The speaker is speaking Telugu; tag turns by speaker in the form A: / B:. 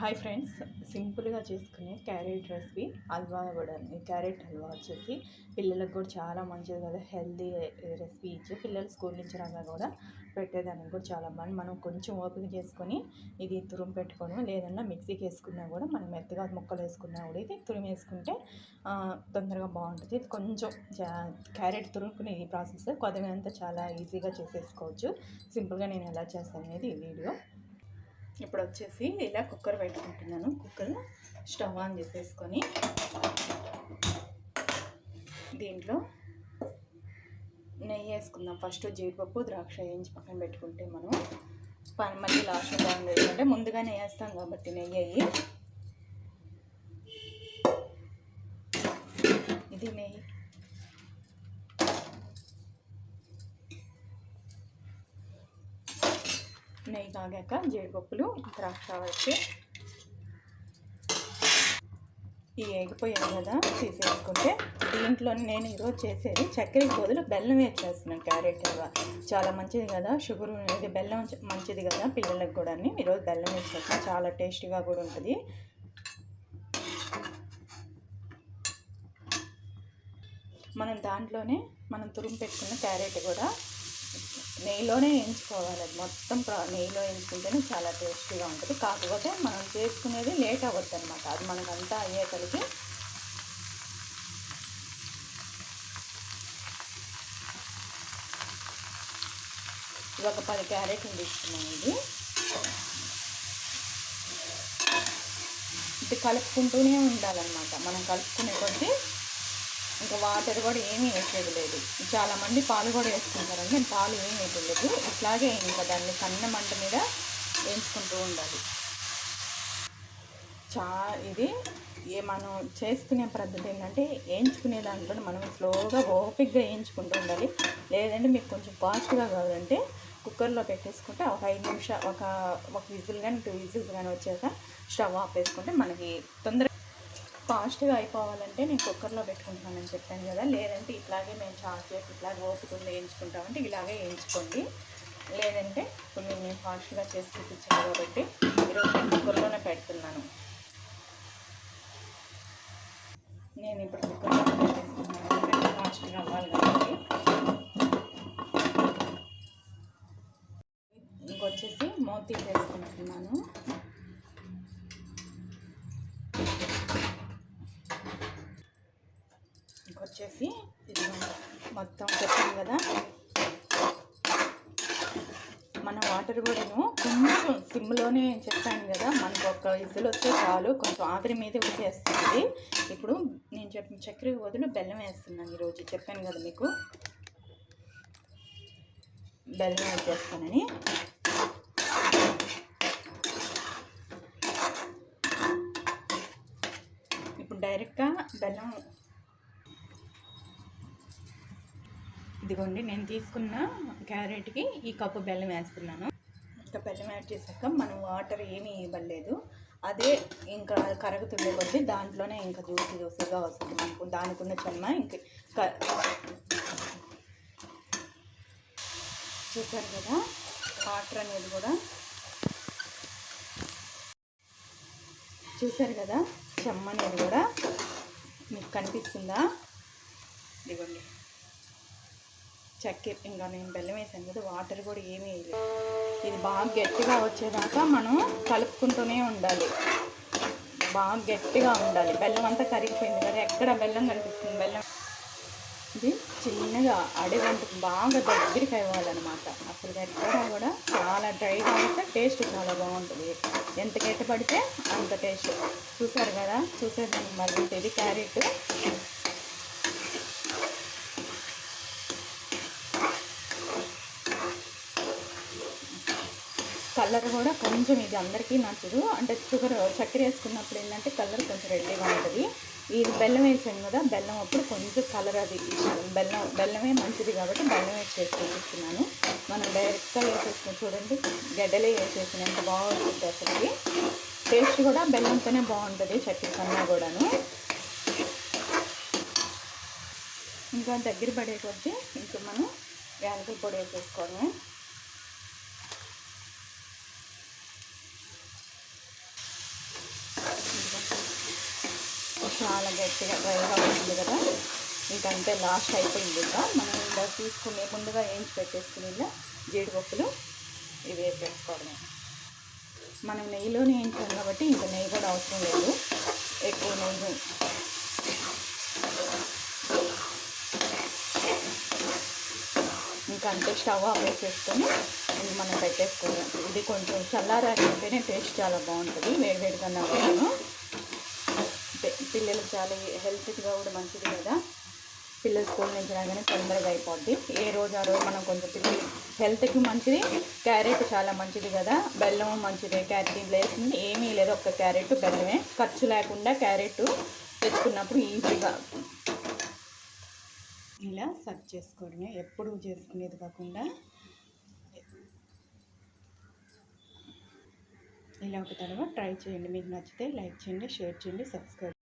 A: Hi friends. సింపుల్గా చేసుకునే క్యారెట్ రెసిపీ హల్వా కూడా క్యారెట్ హల్వా వచ్చేసి పిల్లలకు కూడా చాలా మంచిది కదా. హెల్దీ రెసిపీ ఇచ్చి పిల్లలు స్కూల్ నుంచి రాగా కూడా పెట్టేదానికి కూడా చాలా బాగుంది మనం కొంచెం ఓపిక చేసుకొని ఇది తురుము పెట్టుకోవడం లేదన్నా మిక్సీకి వేసుకున్నా కూడా మనం మెత్తగా ముక్కలు వేసుకున్నా కూడా ఇది తురుము వేసుకుంటే తొందరగా బాగుంటుంది. ఇది కొంచెం జా- క్యారెట్ తురుముకునే ఈ ప్రాసెస్ కొద్దిగా చాలా ఈజీగా చేసేసుకోవచ్చు. సింపుల్గా నేను ఎలా చేస్తాను అనేది ఈ వీడియో. ఇప్పుడు వచ్చేసి ఇలా కుక్కర్ పెట్టుకుంటున్నాను. కుక్కర్ స్టవ్ ఆన్ చేసేసుకొని దీంట్లో నెయ్యి వేసుకుందాం. ఫస్ట్ జీడిపప్పు ద్రాక్ష వేయించి పక్కన పెట్టుకుంటే మనం పని మళ్ళీ లాస్ట్ బాగుంది అంటే ముందుగానే వేస్తాం కాబట్టి నెయ్యి అయ్యి. ఇది నెయ్యి. నెయ్యి కాగాక జీడిపప్పులు ద్రాక్ష వచ్చి ఈ ఎగిపోయాయి కదా తీసేసుకుంటే దీంట్లో నేను ఈరోజు చేసేది చక్కెరకి బదులు బెల్లం వేసేస్తున్నాను క్యారెట్ హల్వా చాలా మంచిది కదా షుగర్ అనేది బెల్లం మంచిది కదా పిల్లలకు కూడా ఈరోజు బెల్లం వేసేస్తున్నాను చాలా టేస్టీగా కూడా ఉంటుంది. మనం దాంట్లోనే మనం తురుము పెట్టుకున్న క్యారెట్ కూడా నెయ్యిలోనే వేయించుకోవాలి. అది మొత్తం ప్రా- నెయ్యిలో వేయించుకుంటేనే చాలా టేస్టీగా ఉంటుంది. కాకపోతే మనం చేసుకునేది లేట్ అవ్వద్దు అనమాట అది మనకంతా అయ్యేసరికి ఇది ఒక పది క్యారెట్లు తీసుకున్నాం ఇది ఇది కలుపుకుంటూనే ఉండాలన్నమాట. మనం కలుపుకునే కొద్దీ ఇంకా వాటర్ కూడా ఏమీ వేసేది లేదు. చాలామంది పాలు కూడా వేసుకుంటారండి. నేను పాలు ఏమీ వేయలేదు ఇట్లాగే ఇంకా దాన్ని సన్న మంట మీద వేయించుకుంటూ ఉండాలి. చా ఇది ఏ మనం చేసుకునే పద్ధతి ఏంటంటే వేయించుకునే దాంట్లో మనం స్లోగా ఓపిక్గా వేయించుకుంటూ ఉండాలి. లేదంటే మీకు కొంచెం ఫాస్ట్గా కావాలంటే కుక్కర్లో పెట్టేసుకుంటే ఒక ఐదు నిమిషాలు ఒక ఒక విజిల్ కానీ టూ విజిల్స్ కానీ వచ్చాక స్టవ్ ఆపేసుకుంటే మనకి తొందరగా ఫాస్ట్గా అయిపోవాలంటే నేను కుక్కర్లో పెట్టుకుంటున్నానని చెప్పాను కదా. లేదంటే ఇట్లాగే మేము చాట్ చేసి ఇట్లాగే ఓపుకుంది వేయించుకుంటామంటే ఇలాగే వేయించుకోండి. లేదంటే ఇప్పుడు నేను ఫాస్ట్గా చేసి చూపించాను కాబట్టి ఈరోజు నేను కుక్కర్లోనే పెడుతున్నాను. నేను ఇప్పుడు కుక్కర్లో పెట్టేస్తున్నాను ఫాస్ట్గా అవ్వాలి కాబట్టి. ఇంకొచ్చేసి మూత తీసేసుకుంటున్నాను. వచ్చేసి ఇది మొత్తం చెప్పాను కదా. మన వాటర్ కూడాను కొంచెం సిమ్లోనే చెప్పాను కదా మనకు ఒక ఇసులు వస్తే చాలు. కొంచెం ఆవిరి మీద ఉడికేస్తుంది ఇప్పుడు నేను చెప్పిన చక్కెర బదులు బెల్లం వేస్తున్నాను ఈరోజు. చెప్పాను కదా మీకు. బెల్లం వేసేస్తానని ఇప్పుడు డైరెక్ట్గా బెల్లం ఇదిగోండి నేను తీసుకున్న క్యారెట్కి ఈ కప్పు బెల్లం వేస్తున్నాను. ఇంకా బెల్లం యాడ్ చేశాక మనం వాటర్ ఏమీ ఇవ్వలేదు. అదే ఇంకా కరుగుతుండే కొద్దీ దాంట్లోనే ఇంకా జ్యూస్ జ్యూసీగా వస్తుంది మనకు. దానికి ఉన్న చెమ్మ ఇంకా చూసారు కదా వాటర్ అనేది కూడా. చూసారు కదా చెమ్మ అనేది కూడా మీకు కనిపిస్తుందా? ఇదిగోండి. చక్కెర ఇంకా నేను బెల్లం వేసాను కదా వాటర్ కూడా ఏమీ వేయలేదు. ఇది బాగా గట్టిగా వచ్చేదాకా మనం కలుపుకుంటూనే ఉండాలి. బాగా గట్టిగా ఉండాలి. బెల్లం అంతా కరిగిపోయింది కదా ఎక్కడ బెల్లం కనిపిస్తుంది? బెల్లం. ఇది చిన్నగా అడిగంటకు బాగా దగ్గరికి అవ్వాలన్నమాట. అసలు ఎక్కడ కూడా చాలా డ్రైగా అయితే టేస్ట్ చాలా బాగుంటుంది. ఎంత గట్టి పడితే అంత టేస్ట్. చూసారు కదా? చూసారు మళ్ళీ ఇది క్యారెట్. కలర్ కూడా కొంచెం ఇది అందరికీ నచ్చదు. అంటే షుగర్ చక్కెర వేసుకున్నప్పుడు ఏంటంటే కలర్ కొంచెం రెడ్డిగా ఉంటుంది. ఇది బెల్లం వేసాను కదా బెల్లం అప్పుడు కొంచెం కలర్ అది బెల్లం బెల్లమే మంచిది కాబట్టి బెల్లం వేసి చూపిస్తున్నాను. మనం డైరెక్ట్గా వేసేసుకుని చూడండి గడ్డలే వేసేసిన ఎంత బాగుంటుంది అసలుకి. టేస్ట్ కూడా బెల్లంతోనే బాగుంటుంది చక్కెర కన్నా కూడాను. ఇంకా దగ్గర పడే కొద్దీ ఇంకా మనం యాలకుల పొడి వేసేసుకోవడమే చాలా గట్టిగా డ్రైగా ఉంటుంది కదా. ఇంకంతే లాస్ట్ అయిపోయింది ఇంకా. మనం ఇలా తీసుకునే ముందుగా ఏం పెట్టేసుకుని ఇలా జీడిపప్పులు. ఇవి వేసేసుకోవడమే మనం నెయ్యిలోనే వేయించాం కాబట్టి ఇంకా నెయ్యి కూడా అవసరం లేదు. ఎక్కువ నెయ్యి. ఇంకా అంతే స్టవ్ ఆఫ్ వేసేసుకొని ఇది మనం పెట్టేసుకోవాలి. ఇది కొంచెం చల్లారాకంటేనే టేస్ట్ చాలా బాగుంటుంది. వేడివేడి కన్నా కూడాను పిల్లలకు చాలా హెల్త్గా కూడా మంచిది కదా. పిల్లలు స్కూల్ నుంచి రాగానే తొందరగా అయిపోద్ది. ఏ రోజు ఆ రోజు మనం కొంచెం పిల్లలు హెల్త్కి మంచిది క్యారెట్ చాలా మంచిది కదా. బెల్లం మంచిది క్యారెట్ ఇంట్లో వేసింది ఏమీ లేదు. ఒక్క క్యారెట్ బెల్లమే. ఖర్చు లేకుండా క్యారెట్ తెచ్చుకున్నప్పుడు ఈజీగా ఇలా సర్వ్ చేసుకోవడమే. ఎప్పుడు చేసుకునేది కాకుండా ఇలా ఒక తర్వాత ట్రై చేయండి. మీకు నచ్చితే లైక్ చేయండి షేర్ చేయండి సబ్స్క్రైబ్